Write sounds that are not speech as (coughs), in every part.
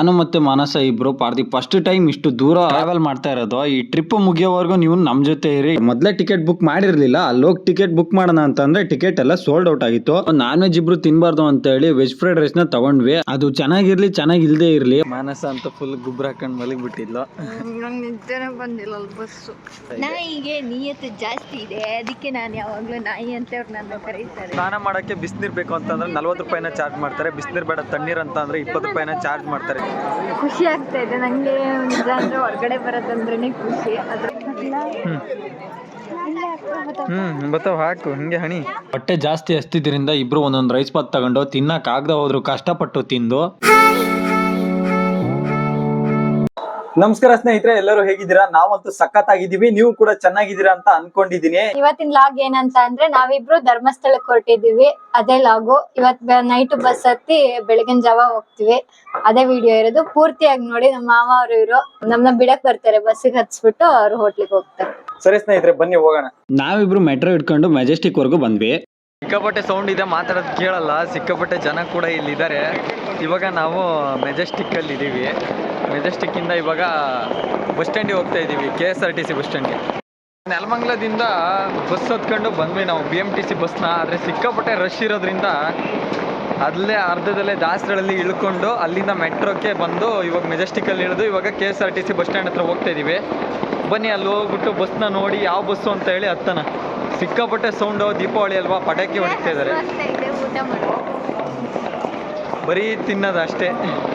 ನಾನು ಮತ್ತೆ ಮಾನಸ ಇಬ್ರು ಪಾರ್ದಿ ಫಸ್ಟ್ ಟೈಮ್ ಇಷ್ಟು ದೂರ ಟ್ರಾವೆಲ್ ಮಾಡ್ತಾ ಇರೋದು ಈ ಟ್ರಿಪ್ ಮುಗಿಯೋವರೆಗೂ ನೀವು ನಮ್ ಜೊತೆ ಇರಿ. ಮೊದ್ಲೇ ಟಿಕೆಟ್ ಬುಕ್ ಮಾಡಿರ್ಲಿಲ್ಲ ಅಲ್ಲೋಗಿ ಟಿಕೆಟ್ ಬುಕ್ ಮಾಡೋಣ ಅಂತಂದ್ರೆ ಟಿಕೆಟ್ ಎಲ್ಲ ಸೋಲ್ಡ್ ಔಟ್ ಆಗಿತ್ತು. ನಾನ್ ವೆಜ್ ಇಬ್ರು ತಿನ್ಬಾರ್ದು ಅಂತ ಹೇಳಿ ವೆಜ್ ಫ್ರೈಡ್ ರೈಸ್ನ ತಗೊಂಡ್ವಿ. ಅದು ಚೆನ್ನಾಗಿರ್ಲಿ ಚೆನ್ನಾಗಿ ಇಲ್ದೇ ಇರ್ಲಿ. ಮಾನಸ ಅಂತ ಫುಲ್ ಗುಬ್ರ ಹಾಕೊಂಡ್ ಮಲಗಿ ಬಿಟ್ಟಿದ್ಲು ನಿದ್ದೆನೆ ಬಂದಿಲ್ಲ ಬಸ್ಸು ನಾಯಿಗೆ ನಿಯತ್ತು ಜಾಸ್ತಿ ಇದೆ ಅದಕ್ಕೆ ನಾನು ಯಾವಾಗ್ಲೂ ನಾಯಿ ಅಂತ ಅವ್ರು ನನ್ನ ಕರೀತಾರೆ ಸ್ನಾನ ಮಾಡಕ್ಕೆ ಬಿಸಿನೀರ್ ಬೇಕು ಅಂತಂದ್ರೆ ನಲ್ವತ್ತು ರೂಪಾಯಿನ ಚಾರ್ಜ್ ಮಾಡ್ತಾರೆ ಬಿಸಿನೀರ್ ಬೇಡ ತಣ್ಣೀರ್ ಅಂತ ಅಂದ್ರೆ ಇಪ್ಪತ್ತು ರೂಪಾಯಿನ ಚಾರ್ಜ್ ಮಾಡ್ತಾರೆ. ಖುಷಿ ಆಗ್ತಾ ಇದೆ. ನನಗೆ ನಿಜ ಅಂದ್ರೆ ಹೊರಗಡೆ ಬರೋದಂದ್ರೇ ಖುಷಿ. ಅದ್ರ ಹ್ಮ್. ಬತ್ತಾವ. ಹಾಕು. ಹಿಂಗೆ ಹಣಿ. ಹೊಟ್ಟೆ ಜಾಸ್ತಿ ಹಸ್ತಿದ್ರಿಂದ ಇಬ್ರು ಒಂದೊಂದು ರೈಸ್ ಪಾತ್ ತಗೊಂಡು ತಿನ್ನಕ್ ಆಗದ ಹೋದ್ರು ಕಷ್ಟಪಟ್ಟು ತಿಂದು. ನಮಸ್ಕಾರ ಸ್ನೇಹಿತರೆ ಎಲ್ಲರೂ ಹೇಗಿದ್ದೀರಾ? ನಾವಂತೂ ಸಖತ್ ಆಗಿದ್ದೀವಿ ನೀವು ಕೂಡ ಚೆನ್ನಾಗಿದ್ದೀರಾ ಅಂತ ಅನ್ಕೊಂಡಿದೀನಿ ಇವತ್ತಿನ ಲಾಗ್ ಏನಂತ ಅಂದ್ರೆ ನಾವಿಬ್ರು ಧರ್ಮಸ್ಥಳಕ್ಕೆ ಹೊರಟಿದೀವಿ ಅದೇ ಲಾಗು. ಇವತ್ ನೈಟ್ ಬಸ್ ಹತ್ತಿ ಬೆಳಗಿನ ಜಾವ ಹೋಗ್ತಿವಿ. ಅದೇ ವಿಡಿಯೋ ಇರೋದು. ಪೂರ್ತಿಯಾಗಿ ನೋಡಿ ನಮ್ಮ ಮಾವ ಅವರು ಇವರು. ನಮ್ನ ಬಿಡಕ್ ಬರ್ತಾರೆ ಬಸ್ಸಿಗೆ ಹತ್ಸ್ಬಿಟ್ಟು ಅವ್ರು ಹೋಟ್ಲಿಗೆ ಹೋಗ್ತಾರೆ. ಸರಿ ಸ್ನೇಹಿತರೆ ಬನ್ನಿ ಹೋಗೋಣ. ನಾವಿಬ್ರು ಮೆಟ್ರೋ ಇಟ್ಕೊಂಡು ಮೆಜೆಸ್ಟಿಕ್ ವರ್ಗು ಬಂದ್ವಿ. ಸಿಕ್ಕಾಪಟ್ಟೆ ಸೌಂಡ್ ಇದೆ ಮಾತಾಡೋದು ಕೇಳಲ್ಲ. ಸಿಕ್ಕಾಪಟ್ಟೆ ಜನ ಕೂಡ ಇಲ್ಲಿದ್ದಾರೆ. ಇವಾಗ ನಾವು ಮೆಜೆಸ್ಟಿಕ್ ಅಲ್ಲಿ ಇದ್ದೀವಿ ಮೆಜೆಸ್ಟಿಕ್ಕಿಂದ ಇವಾಗ ಬಸ್ ಸ್ಟ್ಯಾಂಡಿಗೆ ಹೋಗ್ತಾ ಇದ್ದೀವಿ K S R T C bus ಸ್ಟ್ಯಾಂಡ್ಗೆ. ನೆಲಮಂಗ್ಲದಿಂದ ಬಸ್ ಹತ್ಕೊಂಡು ಬಂದ್ವಿ ನಾವು ಬಿ ಎಂ ಟಿ ಸಿ ಬಸ್ನ ಆದರೆ ಸಿಕ್ಕಾಪಟ್ಟೆ ರಶ್ ಇರೋದ್ರಿಂದ ಅಲ್ಲೇ ಅರ್ಧದಲ್ಲೇ ದಾಸರಳ್ಳಿ ಇಳ್ಕೊಂಡು ಅಲ್ಲಿಂದ ಮೆಟ್ರೋಕ್ಕೆ ಬಂದು ಇವಾಗ ಮೆಜೆಸ್ಟಿಕಲ್ಲಿ ಇಳಿದು ಇವಾಗ K S R T C bus stand ಹತ್ರ ಹೋಗ್ತಾ ಇದ್ದೀವಿ. ಬನ್ನಿ ಅಲ್ಲಿ ಹೋಗ್ಬಿಟ್ಟು ಬಸ್ನ ನೋಡಿ ಯಾವ ಬಸ್ಸು ಅಂತ ಹೇಳಿ ಹತ್ತನ ಸಿಕ್ಕಾಪಟ್ಟೆ ಸೌಂಡು ದೀಪಾವಳಿ ಅಲ್ವಾ, ಪಟಾಕಿ ಹೊಡಿತಾ ಇದ್ದಾರೆ. ಬರೀ ತಿನ್ನೋದಷ್ಟೇ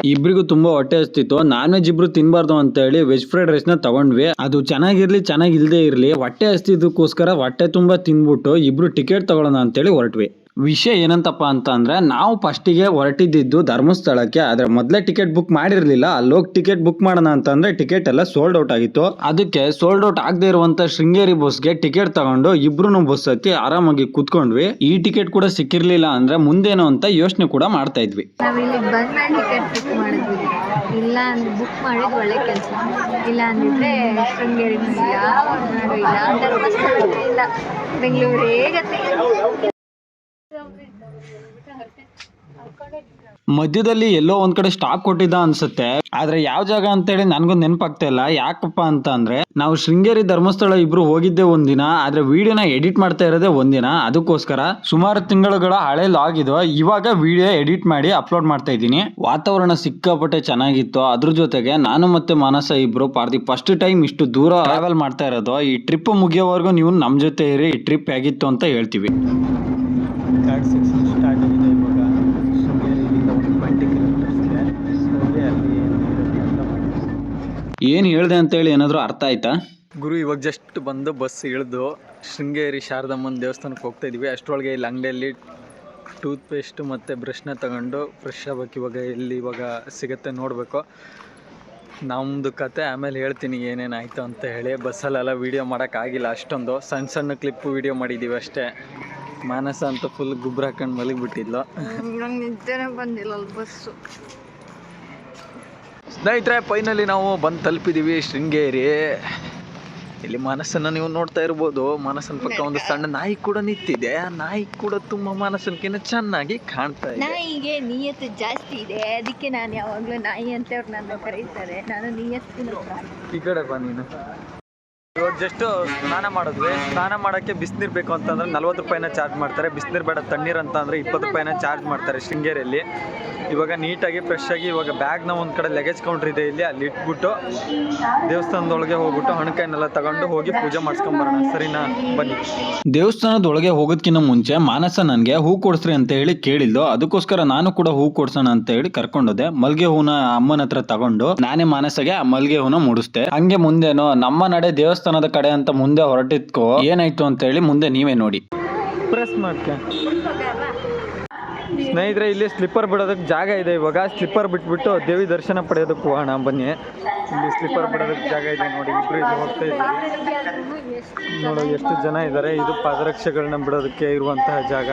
ಇಬ್ರಿಗೂ ತುಂಬಾ ಹೊಟ್ಟೆ ಹಸ್ತಿತ್ತು. ನಾನ್ ವೆಜ್ ಇಬ್ರು ತಿನ್ಬಾರ್ದು ಅಂತ ಹೇಳಿ ವೆಜ್ ಫ್ರೈಡ್ ರೈಸ್ನ ತಗೊಂಡ್ವಿ. ಅದು ಚೆನ್ನಾಗಿರ್ಲಿ ಚೆನ್ನಾಗಿ ಇಲ್ದೇ ಇರ್ಲಿ. ಹೊಟ್ಟೆ ಹಸ್ತಿದ್ದಕ್ಕೋಸ್ಕರ ಹೊಟ್ಟೆ ತುಂಬಾ ತಿನ್ಬಿಟ್ಟು ಇಬ್ರು ಟಿಕೆಟ್ ತಗೊಳ್ಳೋಣ ಅಂತೇಳಿ ಹೊರಟ್ವಿ. ವಿಷಯ ಏನಂತಪ್ಪ ಅಂತ ನಾವು ಫಸ್ಟಿಗೆ ಹೊರಟಿದ್ದು ಧರ್ಮಸ್ಥಳಕ್ಕೆ. ಆದ್ರೆ ಮೊದಲೇ ಟಿಕೆಟ್ ಬುಕ್ ಮಾಡಿರಲಿಲ್ಲ. ಅಲ್ಲೋಗಿ ಟಿಕೆಟ್ ಬುಕ್ ಮಾಡೋಣ ಅಂತಂದ್ರೆ ಟಿಕೆಟ್ ಎಲ್ಲ ಸೋಲ್ಡ್ ಔಟ್ ಆಗಿತ್ತು. ಅದಕ್ಕೆ ಸೋಲ್ಡ್ ಔಟ್ ಆಗದೆ ಇರುವಂತ ಶೃಂಗೇರಿ ಬಸ್ಗೆ ಟಿಕೆಟ್ ತಗೊಂಡು ಇಬ್ರು ಬಸ್ ಹತ್ತಿ ಆರಾಮಾಗಿ ಕುತ್ಕೊಂಡ್ವಿ. ಈ ಟಿಕೆಟ್ ಕೂಡ ಸಿಕ್ಕಿರ್ಲಿಲ್ಲ ಅಂದ್ರೆ ಮುಂದೇನು ಅಂತ ಯೋಚನೆ ಕೂಡ ಮಾಡ್ತಾ ಇದ್ವಿ. ಇಲ್ಲಿ ಅಂದ್ರೆ ಬುಕ್ ಒಳ್ಳೆ ಕೆಲಸ. ಇಲ್ಲ ಶೃಂಗೇರಿ ಬೆಂಗಳೂರು ಹೇಗತ್ತೆ? ಮಧ್ಯದಲ್ಲಿ ಎಲ್ಲೋ ಒಂದ್ ಕಡೆ ಸ್ಟಾಪ್ ಕೊಟ್ಟಿದ್ದ ಅನ್ಸುತ್ತೆ. ಆದ್ರೆ ಯಾವ ಜಾಗ ಅಂತ ಹೇಳಿ ನನ್ಗೂ ನೆನಪಾಗ್ತಾ ಇಲ್ಲ. ಯಾಕಪ್ಪ ಅಂತ ಅಂದ್ರೆ, ನಾವು ಶೃಂಗೇರಿ ಧರ್ಮಸ್ಥಳ ಇಬ್ರು ಹೋಗಿದ್ದೆ ಒಂದಿನ, ಆದ್ರೆ ವಿಡಿಯೋನ ಎಡಿಟ್ ಮಾಡ್ತಾ ಇರೋದೇ ಒಂದಿನ. ಅದಕ್ಕೋಸ್ಕರ ಸುಮಾರು ತಿಂಗಳುಗಳ ಹಳೆ ಲಾಗ್ ಇದು. ಇವಾಗ ವಿಡಿಯೋ ಎಡಿಟ್ ಮಾಡಿ ಅಪ್ಲೋಡ್ ಮಾಡ್ತಾ ಇದ್ದೀನಿ. ವಾತಾವರಣ ಸಿಕ್ಕಾಪಟ್ಟೆ ಚೆನ್ನಾಗಿತ್ತು. ಅದ್ರ ಜೊತೆಗೆ ನಾನು ಮತ್ತೆ ಮಾನಸ ಇಬ್ರು ದಿ ಫಸ್ಟ್ ಟೈಮ್ ಇಷ್ಟು ದೂರ ಟ್ರಾವೆಲ್ ಮಾಡ್ತಾ ಇರೋದು. ಈ ಟ್ರಿಪ್ ಮುಗಿಯೋವರೆಗೂ ನೀವು ನಮ್ ಜೊತೆ ಇರಿ, ಈ ಟ್ರಿಪ್ ಹೇಗಿತ್ತು ಅಂತ ಹೇಳ್ತೀವಿ. ಥರ್ಡ್ ಸೆಕ್ಷನ್ ಸ್ಟಾರ್ಟ್ ಆಗಿದೆ ಇವಾಗ. ಶೃಂಗೇರಿಯಿಂದ ಒಂದು ಟ್ವೆಂಟಿ ಕಿಲೋಮೀಟರ್ಸ್ ಇದೆ. ಹೋಗಿ ಅಲ್ಲಿ ಏನು ಅಂತೇಳಿ ಹೇಳ್ದೆ ಅಂತ ಹೇಳಿ ಏನಾದ್ರು ಅರ್ಥ ಆಯ್ತಾ? ಗುರು ಇವಾಗ ಜಸ್ಟ್ ಬಂದು ಬಸ್ ಇಳಿದು ಶೃಂಗೇರಿ ಶಾರದಮ್ಮನ ದೇವಸ್ಥಾನಕ್ಕೆ ಹೋಗ್ತಾ ಇದೀವಿ. ಅಷ್ಟರೊಳಗೆ ಇಲ್ಲಿ ಅಂಗಡಿಯಲ್ಲಿ ಟೂತ್ ಪೇಸ್ಟ್ ಮತ್ತು ಬ್ರಷ್ನ ತಗೊಂಡು ಫ್ರೆಶ್ ಆಗಬೇಕು. ಇವಾಗ ಎಲ್ಲಿ ಇವಾಗ ಸಿಗುತ್ತೆ ನೋಡಬೇಕು. ನಮ್ಮದು ಕತೆ ಆಮೇಲೆ ಹೇಳ್ತೀನಿ ಏನೇನಾಯಿತು ಅಂತ ಹೇಳಿ. ಬಸ್ಸಲ್ಲೆಲ್ಲ ವೀಡಿಯೋ ಮಾಡೋಕ್ಕಾಗಿಲ್ಲ ಅಷ್ಟೊಂದು. ಸಣ್ಣ ಸಣ್ಣ ಕ್ಲಿಪ್ಪು ವೀಡಿಯೋ ಮಾಡಿದ್ದೀವಿ ಅಷ್ಟೇ. ಮಾನಸ ಅಂತ ಫುಲ್ ಗುಬ್ರ ಹಾಕೊಂಡು ಮಲಗಿಬಿಟ್ಟಿದ್ಲು. ನಂಗೆ ನಿದ್ದೆನೆ ಬಂದಿಲ್ಲ ಅಲ್ಲಿ ಬಸ್ಸು ಸ್ನೇಹಿತರೆ ಫೈನಲಿ ನಾವು ಬಂದು ತಲುಪಿದೀವಿ ಶೃಂಗೇರಿ. ಇಲ್ಲಿ ಮನಸ್ಸನ್ನು ನೀವು ನೋಡ್ತಾ ಇರ್ಬೋದು. ಮನಸ್ಸನ್ನ ಪಕ್ಕ ಒಂದು ಸಣ್ಣ ನಾಯಿ ಕೂಡ ನಿಂತಿದೆ. ಆ ನಾಯಿ ಕೂಡ ತುಂಬಾ ಮನಸ್ಸನ್ಕಿಂತ ಚೆನ್ನಾಗಿ ಕಾಣ್ತಾ ಇದೆ. ನಾಯಿಗೆ ನಿಯತ್ತು ಜಾಸ್ತಿ ಇದೆ. ಅದಕ್ಕೆ ನಾನು ಯಾವಾಗಲೂ ನಾಯಿ ಅಂತ ಅವ್ರು ನನ್ನ ಕರೀತಾರೆ. ನಾನು ನಿಯತ್ತಿನ ಈ ಕಡೆ ಬಾ ನೀನು. ಇವಾಗ ಜಸ್ಟ್ ಸ್ನಾನ ಮಾಡಿದ್ವಿ. ಸ್ನಾನ ಮಾಡೋಕ್ಕೆ ಬಿಸಿನೀರು ಬೇಕು ಅಂತಂದ್ರೆ ನಲ್ವತ್ತು ರೂಪಾಯಿನ ಚಾರ್ಜ್ ಮಾಡ್ತಾರೆ. ಬಿಸಿನೀರು ಬೇಡ, ತಣ್ಣೀರು ಅಂತ ಅಂದರೆ ಇಪ್ಪತ್ತು ರೂಪಾಯಿನ ಚಾರ್ಜ್ ಮಾಡ್ತಾರೆ ಶೃಂಗೇರಿಯಲ್ಲಿ. ಇವಾಗ ನೀಟಾಗಿ ಫ್ರೆಶ್ ಆಗಿ ಇವಾಗ ಬ್ಯಾಗ್ನ ಒಂದು ಕಡೆ ಲಗೇಜ್ ಕೌಂಟ್ರ್ ಇದೆ ಇಲ್ಲಿ, ಅಲ್ಲಿ ಇಟ್ಬಿಟ್ಟು ದೇವಸ್ಥಾನದೊಳಗೆ ಹೋಗ್ಬಿಟ್ಟು ಹಣಕಾಯಿನೆಲ್ಲ ತಗೊಂಡು ಹೋಗಿ ಪೂಜೆ ಮಾಡಿಸ್ಕೊಂಬರೋಣ. ಸರಿನಾ? ಬನ್ನಿ. ದೇವಸ್ಥಾನದೊಳಗೆ ಹೋಗೋದಕ್ಕಿಂತ ಮುಂಚೆ ಮಾನಸ ನನಗೆ ಹೂ ಕೊಡಿಸ್ರಿ ಅಂತ ಹೇಳಿ ಕೇಳಿದ್ದು ಅದಕ್ಕೋಸ್ಕರ ನಾನು ಕೂಡ ಹೂ ಕೊಡ್ಸೋಣ ಅಂತ ಹೇಳಿ ಕರ್ಕೊಂಡೋದೆ. ಮಲ್ಗೆ ಹೂನ ಅಮ್ಮನ ಹತ್ರ ತಗೊಂಡು ನಾನೇ ಮಾನಸಗೆ ಆ ಮಲ್ಗೆ ಹೂನ ಮುಡಿಸ್ದೆ. ಹಂಗೆ ಮುಂದೇನು ನಮ್ಮ ನಡೆ ದೇವಸ್ಥಾನದ ಕಡೆ ಅಂತ ಮುಂದೆ ಹೊರಟಿದ್ಕೋ, ಏನಾಯ್ತು ಅಂತ ಹೇಳಿ ಮುಂದೆ ನೀವೇ ನೋಡಿ. ಪ್ರೆಸ್ ಮಾಡ್ಕ ಸ್ನೇಹಿತರೆ, ಇಲ್ಲಿ ಸ್ಲಿಪ್ಪರ್ ಬಿಡೋದಕ್ಕೆ ಜಾಗ ಇದೆ. ಇವಾಗ ಸ್ಲಿಪ್ಪರ್ ಬಿಟ್ಬಿಟ್ಟು ದೇವಿ ದರ್ಶನ ಪಡೆಯೋದಕ್ಕೆ ಹೋಗೋಣ, ಬನ್ನಿ. ಇಲ್ಲಿ ಸ್ಲಿಪ್ಪರ್ ಬಿಡೋದಕ್ಕೆ ಜಾಗ ಇದೆ ನೋಡಿ. ಇಬ್ರು ಇಲ್ಲಿ ಹೋಗ್ತಾ ಇದ್ದೀವಿ. ನೋಡು, ಎಷ್ಟು ಜನ ಇದ್ದಾರೆ ಇದು ಪಾದರಕ್ಷೆಗಳನ್ನ ಬಿಡೋದಕ್ಕೆ ಇರುವಂತಹ ಜಾಗ.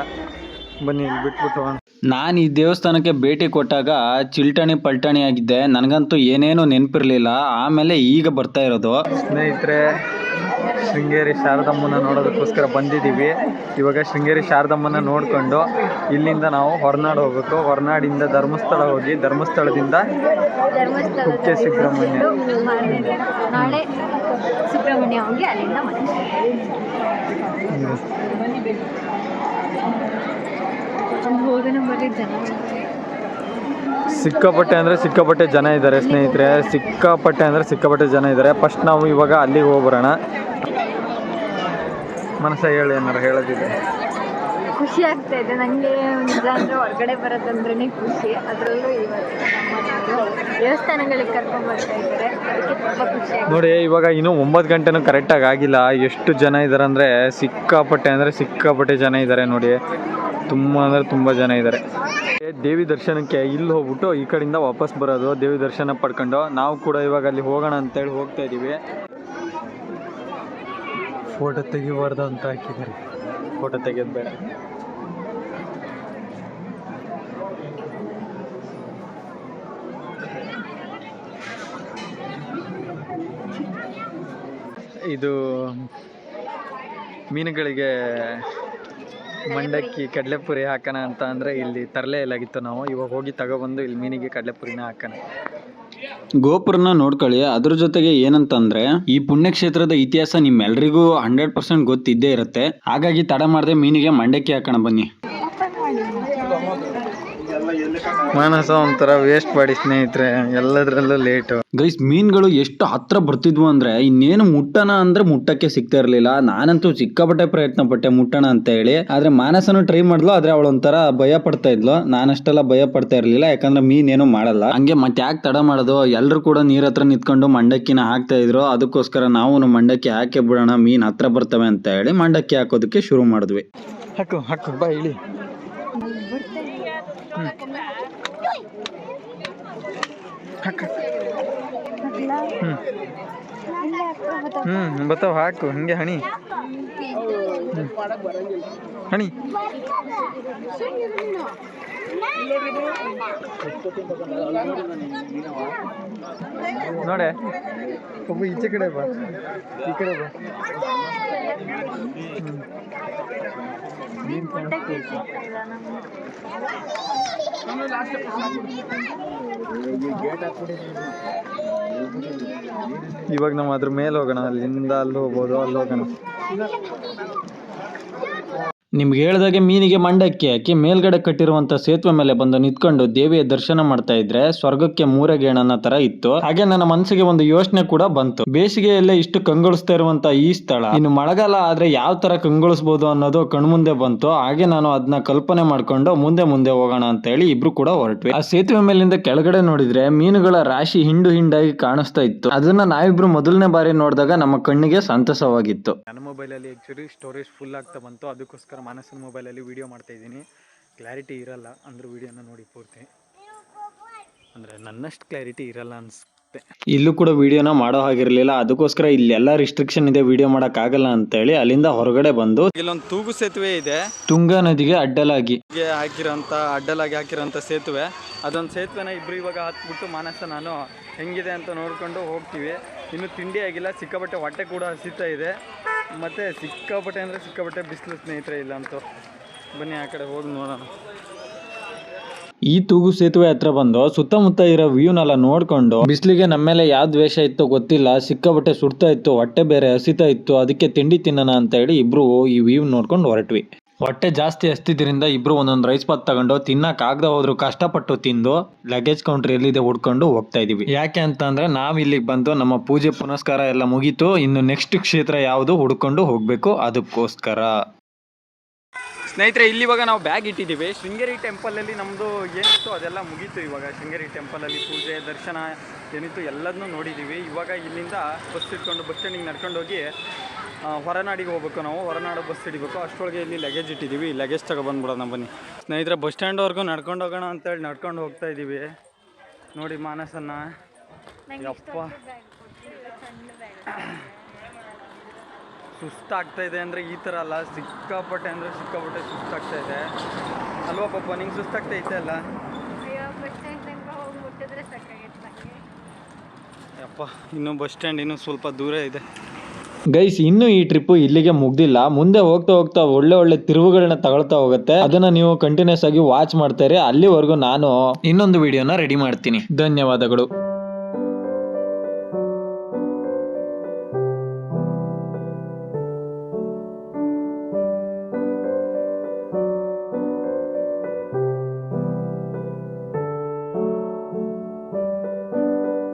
ಬನ್ನಿ, ಇಲ್ಲಿ ಬಿಟ್ಬಿಟ್ಟು ಹೋಗೋಣ. ನಾನು ಈ ದೇವಸ್ಥಾನಕ್ಕೆ ಭೇಟಿ ಕೊಟ್ಟಾಗ ಚಿಲ್ಟಣಿ ಪಲ್ಟಣಿ ಆಗಿದ್ದೆ. ನನಗಂತೂ ಏನೇನು ನೆನಪಿರ್ಲಿಲ್ಲ. ಆಮೇಲೆ ಈಗ ಬರ್ತಾ ಇರೋದು. ಸ್ನೇಹಿತರೆ ಶೃಂಗೇರಿ ಶಾರದಮ್ಮನ ನೋಡೋದಕ್ಕೋಸ್ಕರ ಬಂದಿದ್ದೀವಿ. ಇವಾಗ ಶೃಂಗೇರಿ ಶಾರದಮ್ಮನ ನೋಡಿಕೊಂಡು ಇಲ್ಲಿಂದ ನಾವು ಹೊರನಾಡು ಹೋಗ್ಬೇಕು. ಹೊರನಾಡಿಂದ ಧರ್ಮಸ್ಥಳ ಹೋಗಿ ಧರ್ಮಸ್ಥಳದಿಂದ ಕುಕ್ಕೆ ಸುಬ್ರಹ್ಮಣ್ಯ. ನಾಳೆ ಸುಬ್ರಹ್ಮಣ್ಯ ಹೋಗಿ ಅಲ್ಲಿಂದ ಮನೆ ಅಲ್ಲಿ ಹೋಗೋಣ ಬರ್ರಿ ಜನ ಸಿಕ್ಕಾಪಟ್ಟೆ ಅಂದರೆ ಸಿಕ್ಕಾಪಟ್ಟೆ ಜನ ಇದ್ದಾರೆ ಸ್ನೇಹಿತರೆ. ಸಿಕ್ಕಾಪಟ್ಟೆ ಅಂದರೆ ಸಿಕ್ಕಾಪಟ್ಟೆ ಜನ ಇದ್ದಾರೆ. ಫಸ್ಟ್ ನಾವು ಇವಾಗ ಅಲ್ಲಿಗೆ ಹೋಗ್ಬರೋಣ. ಮನಸ್ಸ ಹೇಳಿ ಏನಾರು ಹೇಳೋದಿದೆ ಖುಷಿ ಆಗ್ತಾ ಇದೆ. ನನಗೆ ನಿಜ ಅಂದ್ರೆ ಹೊರಗಡೆ ಬರೋದಂದ್ರೇ ಖುಷಿ. ಅದರಲ್ಲೂ ಇವತ್ತು ನಮ್ಮನ್ನವರು ದೇವಸ್ಥಾನಗಳಿಗೆ ಕರ್ಕೊಂಡು ಬರ್ತಾ ಇದ್ದಾರೆ. ಅದಕ್ಕೆ ತುಂಬ ಖುಷಿ ನೋಡಿ ಇವಾಗ ಇನ್ನೂ ಒಂಬತ್ತು ಗಂಟೆನೂ ಕರೆಕ್ಟಾಗಿ ಆಗಿಲ್ಲ. ಎಷ್ಟು ಜನ ಇದ್ದಾರೆ ಅಂದರೆ ಸಿಕ್ಕಾಪಟ್ಟೆ ಅಂದರೆ ಸಿಕ್ಕಾಪಟ್ಟೆ ಜನ ಇದ್ದಾರೆ ನೋಡಿ. ತುಂಬ ಅಂದರೆ ತುಂಬ ಜನ ಇದ್ದಾರೆ ದೇವಿ ದರ್ಶನಕ್ಕೆ ಇಲ್ಲಿ ಹೋಗ್ಬಿಟ್ಟು ಈ ಕಡೆಯಿಂದ ವಾಪಸ್ ಬರೋದು ದೇವಿ ದರ್ಶನ ಪಡ್ಕೊಂಡು. ನಾವು ಕೂಡ ಇವಾಗ ಅಲ್ಲಿ ಹೋಗೋಣ ಅಂತೇಳಿ ಹೋಗ್ತಾ ಇದ್ದೀವಿ ಫೋಟೋ ತೆಗಿಬಾರ್ದು ಅಂತ ಹಾಕಿದ್ದಾರೆ. ಫೋಟೋ ತೆಗೆಯೋದು ಬೇಡ ಇದು ಮೀನುಗಳಿಗೆ ಮಂಡಕ್ಕಿ ಕಡಲೆಪುರಿ ಹಾಕೋಣ ಅಂತ ಅಂದರೆ ಇಲ್ಲಿ ತರಲೇ ಇಲ್ಲಾಗಿತ್ತು ನಾವು. ಇವಾಗ ಹೋಗಿ ತಗೊಬಂದು ಇಲ್ಲಿ ಮೀನಿಗೆ ಕಡಲೆಪುರಿನ ಹಾಕೋಣ. ಗೋಪುರನ ನೋಡ್ಕೊಳ್ಳಿ. ಅದ್ರ ಜೊತೆಗೆ ಏನಂತಂದ್ರೆ, ಈ ಪುಣ್ಯಕ್ಷೇತ್ರದ ಇತಿಹಾಸ ನಿಮ್ಮೆಲ್ರಿಗೂ ಹಂಡ್ರೆಡ್ ಪರ್ಸೆಂಟ್ ಗೊತ್ತಿದ್ದೇ ಇರುತ್ತೆ. ಹಾಗಾಗಿ ತಡ ಮಾಡದೆ ಮೀನಿಗೆ ಮಂಡಕ್ಕಿ ಹಾಕೋಣ ಬನ್ನಿ. ಮಾನಸ ಒಂಥರ ವೇಸ್ಟ್ ಮಾಡಿ ಸ್ನೇಹಿತರೆ ಎಲ್ಲದರಲ್ಲೂ ಲೇಟು ಗೈಸ್ ಮೀನ್ಗಳು ಎಷ್ಟು ಹತ್ರ ಬರ್ತಿದ್ವು ಅಂದ್ರೆ ಇನ್ನೇನು ಮುಟ್ಟಣ ಅಂದ್ರೆ ಮುಟ್ಟಕ್ಕೆ ಸಿಗ್ತಾ ಇರ್ಲಿಲ್ಲ. ನಾನಂತೂ ಸಿಕ್ಕಾಪಟ್ಟೆ ಪ್ರಯತ್ನ ಪಟ್ಟೆ ಮುಟ್ಟಣ ಅಂತ ಹೇಳಿ. ಆದ್ರೆ ಮಾನಸನು ಟ್ರೈ ಮಾಡ್ಲು ಆದ್ರೆ ಅವಳು ಒಂಥರ ಭಯ ಪಡ್ತಾ ಇದ್ಲು. ನಾನಷ್ಟೆಲ್ಲ ಭಯ ಪಡ್ತಾ ಇರ್ಲಿಲ್ಲ ಯಾಕಂದ್ರೆ ಮೀನ್ ಏನು ಮಾಡಲ್ಲ. ಹಂಗೆ ಮತ್ತೆ ಯಾಕೆ ತಡ ಮಾಡೋದು? ಎಲ್ರು ಕೂಡ ನೀರ್ ಹತ್ರ ನಿಂತ್ಕೊಂಡು ಮಂಡಕ್ಕಿನ ಹಾಕ್ತಾ ಇದ್ರು. ಅದಕ್ಕೋಸ್ಕರ ನಾವು ಮಂಡಕ್ಕಿ ಹಾಕಿ ಬಿಡೋಣ ಮೀನ್ ಹತ್ರ ಬರ್ತವೆ ಅಂತ ಹೇಳಿ ಮಂಡಕ್ಕಿ ಹಾಕೋದಕ್ಕೆ ಶುರು ಮಾಡಿದ್ವಿ. ಹಾಕು ಹಾಕು ಬಾ ಇಳಿ. ಹಾಕು. ಹ್ಞೂ ಬರ್ತಾವ ಹಾಕು ಹಿಂಗೆ ಹಣಿ. ಹಣಿ. ನೋಡೆ. ಒಬ್ಬ ಈಚೆ ಕಡೆ ಬಾ ಈ ಕಡೆ ಬಾ. ಇವಾಗ ನಾವು ಅದ್ರ ಮೇಲೆ ಹೋಗೋಣ. ಅಲ್ಲಿಂದ ಅಲ್ಲಿ ಹೋಗ್ಬೋದು ಅಲ್ಲಿ ಹೋಗೋಣ. ನಿಮ್ಗೆ ಹೇಳ್ದಾಗೆ ಮೀನಿಗೆ ಮಂಡಕ್ಕಿ ಹಾಕಿ ಮೇಲ್ಗಡೆ ಕಟ್ಟಿರುವಂತ ಸೇತುವೆ ಮೇಲೆ ಬಂದು ನಿಂತ್ಕೊಂಡು ದೇವಿಯ ದರ್ಶನ ಮಾಡ್ತಾ ಇದ್ರೆ ಸ್ವರ್ಗಕ್ಕೆ ಮೂರಗೇಣನ ತರ ಇತ್ತು. ಹಾಗೆ ನನ್ನ ಮನಸ್ಸಿಗೆ ಒಂದು ಯೋಚನೆ ಕೂಡ ಬಂತು. ಬೇಸಿಗೆಯಲ್ಲೇ ಇಷ್ಟು ಕಂಗೊಳಿಸ್ತಾ ಇರುವಂತ ಈ ಸ್ಥಳ. ಇನ್ನು ಮಳೆಗಾಲ ಆದ್ರೆ ಯಾವ ತರ ಕಂಗೊಳಿಸಬಹುದು ಅನ್ನೋದು ಕಣ್ಮುಂದೆ ಬಂತು. ಹಾಗೆ ನಾನು ಅದನ್ನ ಕಲ್ಪನೆ ಮಾಡ್ಕೊಂಡು ಮುಂದೆ ಮುಂದೆ ಹೋಗೋಣ ಅಂತ ಹೇಳಿ ಇಬ್ರು ಕೂಡ ಹೊರಟ್ವಿ. ಆ ಸೇತುವೆ ಮೇಲಿಂದ ಕೆಳಗಡೆ ನೋಡಿದ್ರೆ ಮೀನುಗಳ ರಾಶಿ ಹಿಂಡು ಹಿಂಡಾಗಿ ಕಾಣಿಸ್ತಾ ಇತ್ತು. ಅದನ್ನ ನಾವಿಬ್ರು ಮೊದಲನೇ ಬಾರಿ ನೋಡಿದಾಗ ನಮ್ಮ ಕಣ್ಣಿಗೆ ಸಂತಸವಾಗಿತ್ತು. ನನ್ನ ಮೊಬೈಲಲ್ಲಿ ಅಲ್ಲಿ ಸ್ಟೋರೇಜ್ ಫುಲ್ ಆಗ್ತಾ ಬಂತು. ಅದಕ್ಕೋಸ್ಕರ ಮಾನಸನ ಮೊಬೈಲಲ್ಲಿ ವೀಡಿಯೋ ಮಾಡ್ತಾ ಇದ್ದೀನಿ. ಕ್ಲಾರಿಟಿ ಇರಲ್ಲ ಅಂದ್ರೆ ವೀಡಿಯೋನ ನೋಡಿ ಪೂರ್ತಿ. ಅಂದರೆ ನನ್ನಷ್ಟು ಕ್ಲಾರಿಟಿ ಇರಲ್ಲ ಅನಿಸುತ್ತೆ. ಇಲ್ಲೂ ಕೂಡ ವಿಡಿಯೋನ ಮಾಡೋ ಹಾಗಿರಲಿಲ್ಲ. ಅದಕ್ಕೋಸ್ಕರ ಇಲ್ಲೆಲ್ಲ ರಿಸ್ಟ್ರಿಕ್ಷನ್ ಇದೆ ವಿಡಿಯೋ ಮಾಡೋಕ್ಕಾಗಲ್ಲ ಆಗಲ್ಲ ಅಂತ ಹೇಳಿ ಅಲ್ಲಿಂದ ಹೊರಗಡೆ ಬಂದು ಇಲ್ಲೊಂದು ತೂಗು ಸೇತುವೆ ಇದೆ. ತುಂಗಾ ನದಿಗೆ ಅಡ್ಡಲಾಗಿ. ಹಾಕಿರೋಂಥ ಅಡ್ಡಲಾಗಿ ಹಾಕಿರೋಂಥ ಸೇತುವೆ. ಅದೊಂದು ಸೇತುವೆನ ಇಬ್ಬರು ಇವಾಗ ಹತ್ಬಿಟ್ಟು ಮಾನಸ ನಾನು ಹೆಂಗಿದೆ ಅಂತ ನೋಡ್ಕೊಂಡು ಹೋಗ್ತೀವಿ. ಇನ್ನು ತಿಂಡಿ ಆಗಿಲ್ಲ ಸಿಕ್ಕಾಪಟ್ಟೆ ಹೊಟ್ಟೆ ಕೂಡ ಹಸಿತಾ ಇದೆ. ಮತ್ತು ಸಿಕ್ಕಾಪಟ್ಟೆ ಅಂದರೆ ಸಿಕ್ಕಾಪಟ್ಟೆ ಬಿಸಿಲು ಸ್ನೇಹಿತರೆ ಇಲ್ಲ ಅಂತೂ ಬನ್ನಿ ಆ ಕಡೆ ಹೋಗಿ ನೋಡೋಣ. ಈ ತೂಗು ಸೇತುವೆ ಹತ್ರ ಬಂದು ಸುತ್ತಮುತ್ತ ಇರೋ ವ್ಯೂನೆಲ್ಲ ನೋಡ್ಕೊಂಡು ಬಿಸಿಲಿಗೆ ನಮ್ಮ ಮೇಲೆ ಯಾವ ದ್ವೇಷ ಇತ್ತು ಗೊತ್ತಿಲ್ಲ, ಸಿಕ್ಕಾಪಟ್ಟೆ ಸುಡ್ತಾ ಇತ್ತು, ಹೊಟ್ಟೆ ಬೇರೆ ಹಸಿತಾ ಇತ್ತು, ಅದಕ್ಕೆ ತಿಂಡಿ ತಿನ್ನೋಣ ಅಂತ ಹೇಳಿ ಇಬ್ರು ಈ ವ್ಯೂ ನೋಡ್ಕೊಂಡು ಹೊರಟ್ವಿ. ಹೊಟ್ಟೆ ಜಾಸ್ತಿ ಹಸ್ತಿದ್ರಿಂದ ಇಬ್ರು ಒಂದೊಂದು ರೈಸ್ ಪಾತ್ ತಗೊಂಡು ತಿನ್ನಕ್ ಆಗದೆ ಹೋದ್ರು ಕಷ್ಟಪಟ್ಟು ತಿಂದು ಲಗೇಜ್ ಕೌಂಟರ್ ಎಲ್ಲಿದೆ ಹುಡ್ಕೊಂಡು ಹೋಗ್ತಾ ಇದೀವಿ. ಯಾಕೆ ಅಂತ ಅಂದ್ರೆ ನಾವ್ ಇಲ್ಲಿಗೆ ಬಂದು ನಮ್ಮ ಪೂಜೆ ಪುನಸ್ಕಾರ ಎಲ್ಲ ಮುಗೀತು ಇನ್ನು ನೆಕ್ಸ್ಟ್ ಕ್ಷೇತ್ರ ಯಾವುದು ಹುಡ್ಕೊಂಡು ಹೋಗ್ಬೇಕು ಅದಕ್ಕೋಸ್ಕರ. ಸ್ನೇಹಿತರೆ ಇಲ್ಲಿ ಇವಾಗ ನಾವು ಬ್ಯಾಗ್ ಇಟ್ಟಿದ್ದೀವಿ. ಶೃಂಗೇರಿ ಟೆಂಪಲಲ್ಲಿ ನಮ್ಮದು ಏನಿತ್ತು ಅದೆಲ್ಲ ಮುಗೀತು ಇವಾಗ. ಶೃಂಗೇರಿ ಟೆಂಪಲಲ್ಲಿ ಪೂಜೆ ದರ್ಶನ ಏನಿತ್ತು ಎಲ್ಲದನ್ನೂ ನೋಡಿದ್ದೀವಿ. ಇವಾಗ ಇಲ್ಲಿಂದ ಬಸ್ ಇಟ್ಕೊಂಡು ಬಸ್ ಸ್ಟ್ಯಾಂಡಿಗೆ ನಡ್ಕೊಂಡು ಹೋಗಿ ಆ, ಹೊರನಾಡಿಗೆ ಹೋಗ್ಬೇಕು ನಾವು ಹೊರನಾಡು ಬಸ್ ಹಿಡಿಬೇಕು. ಅಷ್ಟೊಳಗೆ ಇಲ್ಲಿ ಲಗೇಜ್ ಇಟ್ಟಿದ್ದೀವಿ ಲಗೇಜ್ ತಗೊಬಂದ್ಬಿಡೋಣ ಬನ್ನಿ ಸ್ನೇಹಿತರೆ ಬಸ್ ಸ್ಟ್ಯಾಂಡ್ವರೆಗೂ ನಡ್ಕೊಂಡು ಹೋಗೋಣ ಅಂತೇಳಿ ನಡ್ಕೊಂಡು ಹೋಗ್ತಾ ಇದ್ದೀವಿ ನೋಡಿ ಮಾನಸನ್ನ. ಯಪ್ಪ. (coughs) ಸುಸ್ತಾಗ್ತಾ ಇದೆ ಅಂದರೆ ಈ ಥರ ಅಲ್ಲ. ಸಿಕ್ಕಾಪಟ್ಟೆ ಅಂದರೆ ಸಿಕ್ಕಾಪಟ್ಟೆ ಸುಸ್ತಾಗ್ತಾ ಇದೆ. ಅಲ್ವಾ ಪಾಪ ನಿಂಗೆ ಸುಸ್ತಾಗ್ತಾ ಇತ್ತೆ ಅಲ್ಲ? ಯಪ್ಪ ಇನ್ನೂ ಬಸ್ ಸ್ಟ್ಯಾಂಡ್ ಇನ್ನೂ ಸ್ವಲ್ಪ ದೂರ ಇದೆ. ಗೈಸ್ ಇನ್ನು ಈ ಟ್ರಿಪ್ ಇಲ್ಲಿಗೆ ಮುಗ್ದಿಲ್ಲ. ಮುಂದೆ ಹೋಗ್ತಾ ಹೋಗ್ತಾ ಒಳ್ಳೆ ಒಳ್ಳೆ ತಿರುವುಗಳನ್ನ ತಗೊಳ್ತಾ ಹೋಗುತ್ತೆ. ಅದನ್ನ ನೀವು ಕಂಟಿನ್ಯೂಸ್ ಆಗಿ ವಾಚ್ ಮಾಡ್ತಾರೆ ಅಲ್ಲಿವರೆಗೂ ನಾನು ಇನ್ನೊಂದು ವಿಡಿಯೋನ ರೆಡಿ ಮಾಡ್ತೀನಿ. ಧನ್ಯವಾದಗಳು.